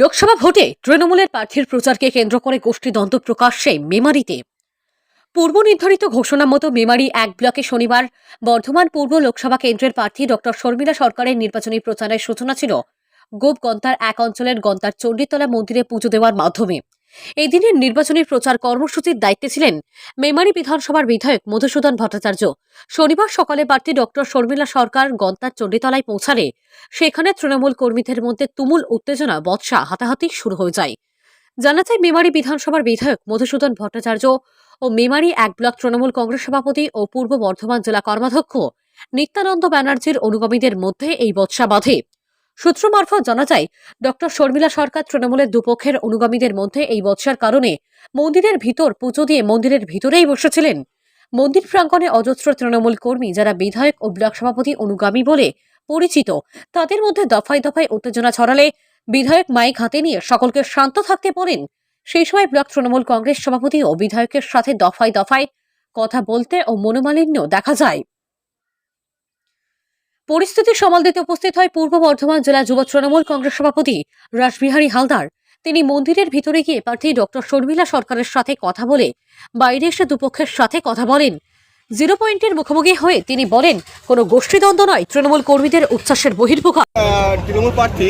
লোকসভা ভোটে তৃণমূলের প্রার্থীর প্রচারকে কেন্দ্র করে গোষ্ঠীদ্বন্দ্ব প্রকাশ্যে মেমারিতে। পূর্ব নির্ধারিত ঘোষণা মতো মেমারি এক ব্লকে শনিবার বর্ধমান পূর্ব লোকসভা কেন্দ্রের প্রার্থী ডক্টর শর্মিলা সরকারের নির্বাচনী প্রচারের সূচনা ছিল। গোপ গন্তার এক অঞ্চলের গন্তার চণ্ডীতলা মন্দিরে পুজো দেওয়ার মাধ্যমে। এই দিনের নির্বাচনী প্রচার কর্মসূচির দায়িত্বে ছিলেন মেমারি বিধানসভার বিধায়ক মধুসূদন ভট্টাচার্য। শনিবার সকালে প্রার্থী ডক্টর শর্মিলা সরকার গন্তার চণ্ডীতলায় পৌঁছালে, সেখানে তৃণমূল কর্মীদের মধ্যে তুমুল উত্তেজনা, বৎসা, হাতাহাতি শুরু হয়ে যায়। জানা যায় মেমারি বিধানসভার বিধায়ক মধুসূদন ভট্টাচার্য ও মেমারি এক ব্লক তৃণমূল কংগ্রেস সভাপতি ও পূর্ব বর্ধমান জেলা কর্মাধ্যক্ষ নিত্যানন্দ ব্যানার্জির অনুগামীদের মধ্যে এই বৎসা বাঁধে। সূত্র মারফত জানা যায়, ডক্টর শর্মিলা সরকার তৃণমূলের দুপক্ষের অনুগামীদের মধ্যে এই বৎসার কারণে মন্দিরের ভিতর পুজো দিয়ে মন্দিরের ভিতরেই বসেছিলেন। মন্দির প্রাঙ্গণে অজস্র তৃণমূল কর্মী যারা বিধায়ক ও ব্লক সভাপতি অনুগামী বলে পরিচিত, তাদের মধ্যে দফায় দফায় উত্তেজনা ছড়ালে বিধায়ক মাইক হাতে নিয়ে সকলকে শান্ত থাকতে বলেন। সেই সময় ব্লক তৃণমূল কংগ্রেস সভাপতি ও বিধায়কের সাথে দফায় দফায় কথা বলতে ও মনোমালিন্য দেখা যায়। পরিস্থিতি সামাল দিতে উপস্থিত হয় পূর্ব বর্ধমান জেলা যুব তৃণমূল কংগ্রেস সভাপতি রাসবিহারী হালদার। তিনি মন্দিরের ভিতরে গিয়ে প্রার্থী ডক্টর শর্মিলা সরকারের সাথে কথা বলে বাইরে এসে দুপক্ষের সাথে কথা বলেন। জিরো পয়েন্টের মুখোমুখি হয়ে তিনি বলেন কোনো গোষ্ঠীদ্বন্দ্ব নয় তৃণমূল কর্মীদের উচ্ছ্বাসের বহির্মুখ আহ, তৃণমূল প্রার্থী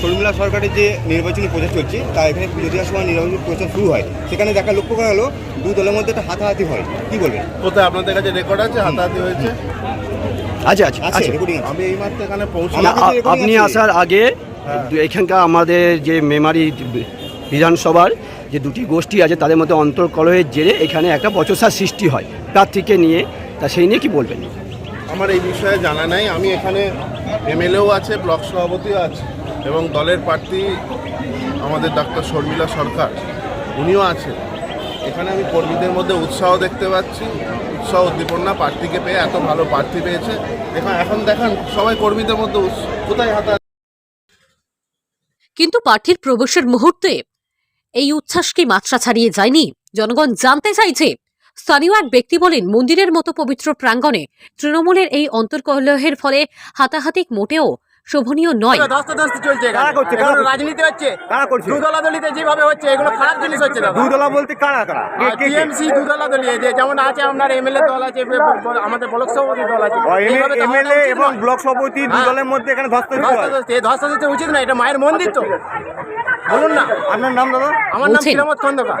শর্মিলা সরকারের যে নির্বাচনী প্রচার চলছে তা এখানে পুজো দেওয়ার সময় নির্বাচনী প্রচার শুরু হয়। সেখানে দেখা লক্ষ্য করা হলো দু দলের মধ্যে একটা হাতাহাতি হয়। কি বলবেন? কোথায়? আপনাদের কাছে রেকর্ড আছে হাতাহাতি হয়েছে? আচ্ছা আচ্ছা আচ্ছা আমি এই মাত্র এখানে পৌঁছলাম আপনি আসার আগে এখানকার আমাদের যে মেমারি বিধানসভার যে দুটি গোষ্ঠী আছে তাদের মধ্যে অন্তর্কলহের জেরে এখানে একটা বচসার সৃষ্টি হয়। প্রার্থীকে নিয়ে তা সেই নিয়ে কি বলবেন? আমার এই বিষয়ে জানা নাই। আমি এখানে এমএলএও আছে ব্লক সভাপতিও আছে এবং দলের প্রার্থী আমাদের ডাক্তার শর্মিলা সরকার উনিও আছেন। এখানে আমি কর্মীদের মধ্যে উৎসাহ দেখতে পাচ্ছি। উৎসাহ উদ্দীপনা, প্রার্থীকে পেয়ে এত ভালো প্রার্থী পেয়েছে। এখন এখন দেখান, সবাই কর্মীদের মধ্যে কোথায় হাতা কিন্তু প্রার্থীর প্রবেশের মুহূর্তে এই উচ্ছ্বাস কি মাত্রা ছাড়িয়ে যায়নি? জনগণ জানতে চাইছে, স্থানীয় এক ব্যক্তি বলেন, মন্দিরের মতো পবিত্র প্রাঙ্গণে তৃণমূলের এই অন্তর্কলহের ফলে হাতাহাতি মোটেও শোভনীয় নয়। চলছে। কারা করছে? কারা রাজনীতি হচ্ছে। কারা করছে? যেভাবে হচ্ছে এগুলো খারাপ জিনিস হচ্ছে দাদা। দুদলা বলতে কারা কারা? কে- কে- কে? টিএমসি দুদলা দলীয় যে যেমন আছে আপনার এমএলএ দল আছে ব- ব- আমাদের ব্লক সভাপতি দল আছে। ও, এইভাবে তো এমএলএ এবং ব্লক সভাপতি দু হ্যাঁ। মধ্যে এখানে ধস্তাধস্তি ধস্তাধস্তি উচিত না এটা মায়ের মন্দির তো। বলুন না। আপনার নাম দাদা? আমার নাম বলছেন। শ্রীরামত খন্দকার।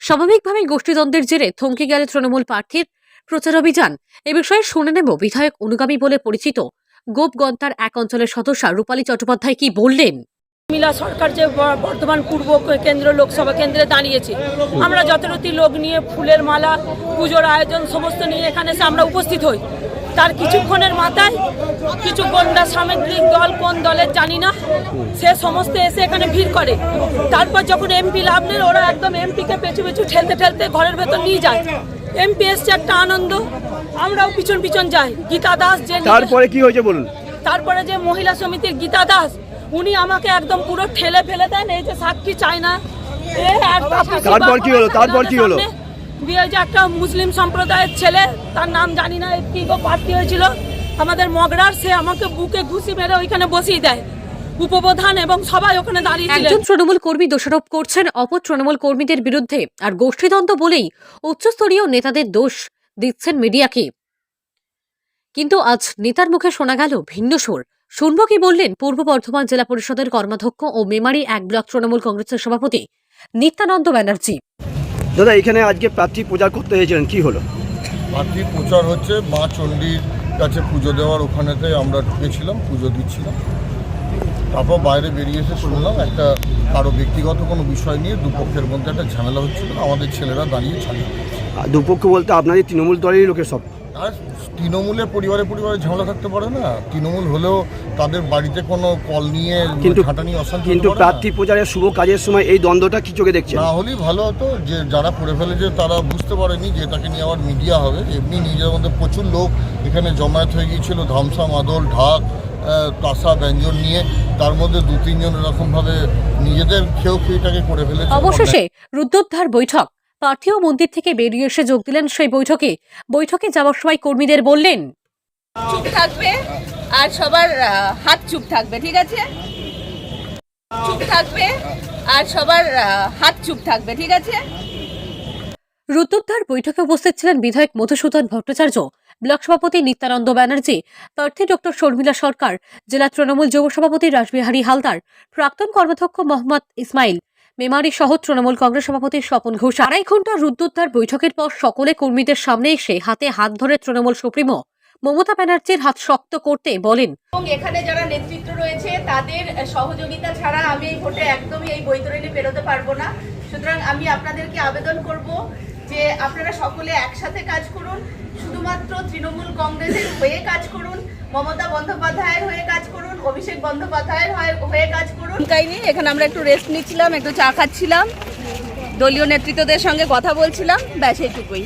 স্বাভাবিকভাবেই গোষ্ঠীদ্বন্দ্বের জেরে থমকে গেল তৃণমূল প্রার্থীর প্রচার অভিযান এ বিষয়ে শুনে নেব বিধায়ক অনুগামী বলে পরিচিত গোপগন্তার এক অঞ্চলের সদস্য রূপালী চট্টোপাধ্যায় কি বললেন? মিলা সরকার যে বর্ধমান পূর্ব কেন্দ্র লোকসভা কেন্দ্রে দাঁড়িয়েছে। আমরা যথারীতি লোক নিয়ে ফুলের মালা, পুজোর আয়োজন সমস্ত নিয়ে এখানে এসে আমরা উপস্থিত হই। তার কিছুক্ষণের মাথায় কিছু গন্ডা সামগ্রিক দল, কোন দলের জানি না, সে সমস্ত এসে এখানে ভিড় করে। তারপর যখন এমপি লাভ নেই ওরা একদম এমপিকে পেছু পেছু ঠেলতে ঠেলতে ঘরের ভেতর নিয়ে যায়। এমপি এসছে একটা আনন্দ। আমরাও পিছন পিছন যাই। গীতা দাস যে তারপরে কি হয়েছে বলুন? তারপরে যে মহিলা সমিতির গীতা দাস উনি আমাকে একদম পুরো ঠেলে ফেলে দেন এই যে সাক্ষী চায় না। তারপর কি হলো? তারপর কি হলো? যে একটা মুসলিম সম্প্রদায়ের ছেলে তার নাম জানি না কি গো প্রার্থী হয়েছিল। আমাদের মগরার সে আমাকে বুকে ঘুষি মেরে ওইখানে বসিয়ে দেয়। উপপ্রধান এবং সবাই ওখানে দাঁড়িয়ে একজন তৃণমূল কর্মী দোষারোপ করছেন অপর তৃণমূল কর্মীদের বিরুদ্ধে। আর গোষ্ঠীদ্বন্দ্ব বলেই উচ্চস্তরীয় নেতাদের দোষ। দিচ্ছেন মিডিয়াকে কিন্তু আজ নেতার মুখে শোনা গেল ভিন্ন সুর। শুনব কি বললেন পূর্ব বর্ধমান জেলা পরিষদের কর্মাধ্যক্ষ ও মেমারি এক ব্লক তৃণমূল কংগ্রেসের সভাপতি নিত্যানন্দ ব্যানার্জি। দাদা এখানে আজকে প্রার্থী পূজা করতে হয়েছিলেন কি হলো? পার্টি প্রচার হচ্ছে মা চণ্ডীর কাছে পুজো দেওয়ার ওখানেতে আমরা ঢুকেছিলাম পুজো দিচ্ছিলাম। তারপর বাইরে বেরিয়ে এসে শুনলাম একটা কারও ব্যক্তিগত কোনো বিষয় নিয়ে দুপক্ষের মধ্যে একটা ঝামেলা হচ্ছিল আমাদের ছেলেরা দাঁড়িয়ে ছাড়িয়ে দুপক্ষ বলতে আপনাদের তৃণমূল দলেরই লোকের সব। আর তৃণমূলের পরিবারে পরিবারে ঝামেলা থাকতে পারে না? তৃণমূল হলেও তাদের বাড়িতে কোনো কল নিয়ে কিন্তু অশান্তি কিন্তু। প্রার্থী প্রচারের শুভ কাজের সময় এই দ্বন্দ্বটা কি চোখে দেখছেন? না হলেই ভালো হতো যে যারা করে ফেলেছে তারা বুঝতে পারেনি যে তাকে নিয়ে আবার মিডিয়া হবে। এমনি নিজের মধ্যে প্রচুর লোক এখানে জমায়েত হয়ে গিয়েছিল ধামসা মাদল ঢাক আহ, তাসা ব্যঞ্জন নিয়ে। তার মধ্যে দু তিনজন এরকমভাবে নিজেদের খেয়েও খেয়েটাকে করে ফেলেছে। অবশেষে রুদ্রোদ্ধার বৈঠক। প্রার্থী ও মন্দির থেকে বেরিয়ে এসে যোগ দিলেন সেই বৈঠকে। বৈঠকে যাওয়ার সময় কর্মীদের বললেন চুপ থাকবে আর সবার হাত চুপ থাকবে ঠিক আছে? চুপ থাকবে আর সবার হাত চুপ থাকবে ঠিক আছে? রুদ্রদ্বার বৈঠকে উপস্থিত ছিলেন বিধায়ক মধুসূদন ভট্টাচার্য ব্লক সভাপতি নিত্যানন্দ ব্যানার্জি প্রার্থী ডক্টর শর্মিলা সরকার জেলা তৃণমূল যুব সভাপতি রাসবিহারী হালদার প্রাক্তন কর্মাধ্যক্ষ মোহাম্মদ ইসমাইল মেমারি সহ তৃণমূল কংগ্রেস সভাপতি স্বপন ঘোষ। আড়াই ঘণ্টা রুদ্রদ্বার বৈঠকের পর সকলে কর্মীদের সামনে এসে হাতে হাত ধরে তৃণমূল সুপ্রিমো মমতা ব্যানার্জির হাত শক্ত করতে বলেন। এবং এখানে যারা নেতৃত্ব রয়েছে, তাদের সহযোগিতা ছাড়া আমি এই ভোটে একদমই এই বৈতরণী পেরোতে পারব না। সুতরাং আমি আপনাদেরকে আবেদন করব যে আপনারা সকলে একসাথে কাজ করুন, শুধুমাত্র তৃণমূল কংগ্রেসের হয়ে কাজ করুন মমতা বন্দ্যোপাধ্যায়ের হয়ে কাজ করুন অভিষেক বন্দ্যোপাধ্যায়ের হয়ে- কাজ করুন। এখানে আমরা একটু রেস্ট নিচ্ছিলাম একটু চা খাচ্ছিলাম। দলীয় নেতৃত্বদের সঙ্গে কথা বলছিলাম ব্যাস এইটুকুই।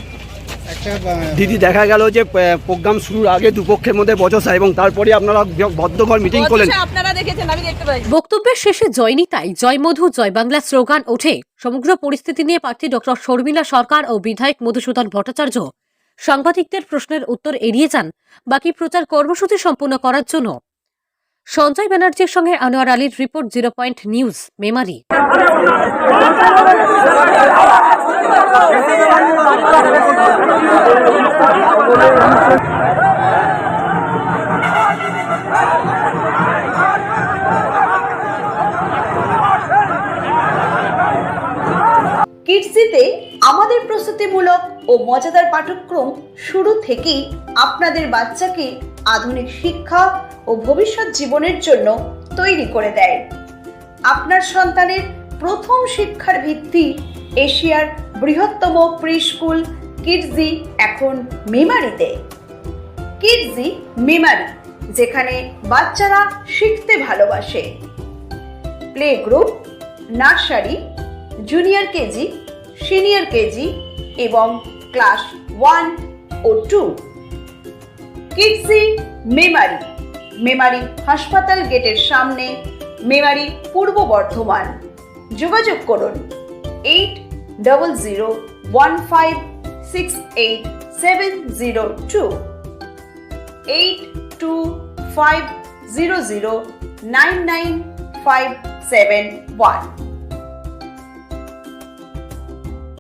দিদি দেখা গেল যে প্রোগ্রাম শুরুর আগে দুপক্ষের মধ্যে বচসা এবং তারপরে আপনারা বদ্ধঘর মিটিং করলেন। আপনারা দেখেছেন আমি দেখতে পাই বক্তব্যের শেষে জয়নিতাই জয় মধু জয় বাংলা স্লোগান ওঠে। সমগ্র পরিস্থিতি নিয়ে প্রার্থী ডক্টর শর্মিলা সরকার ও বিধায়ক মধুসূদন ভট্টাচার্য সাংবাদিকদের প্রশ্নের উত্তর এড়িয়ে যান, বাকি প্রচার কর্মসূচি সম্পূর্ণ করার জন্য। সঞ্জয় ব্যানার্জির সঙ্গে আনোয়ার আলীর report zero point news, Memari. কিডসিতে আমাদের প্রস্তুতিমূলক ও মজাদার পাঠ্যক্রম শুরু থেকেই আপনাদের বাচ্চাকে আধুনিক শিক্ষা ও ভবিষ্যৎ জীবনের জন্য তৈরি করে দেয়। আপনার সন্তানের প্রথম শিক্ষার ভিত্তি এশিয়ার বৃহত্তম প্রি স্কুল কিডজি এখন মেমারিতে। কিডজি মেমারি, যেখানে বাচ্চারা শিখতে ভালোবাসে। Play group, nursery, junior KG, senior KG এবং ক্লাস ওয়ান ও টু। কিডসি, মেমারি। মেমারি হাসপাতাল গেটের সামনে, মেমারি পূর্ব বর্ধমান। যোগাযোগ করুন eight double zero one five six eight seven zero two. Eight two five zero zero nine nine five seven one.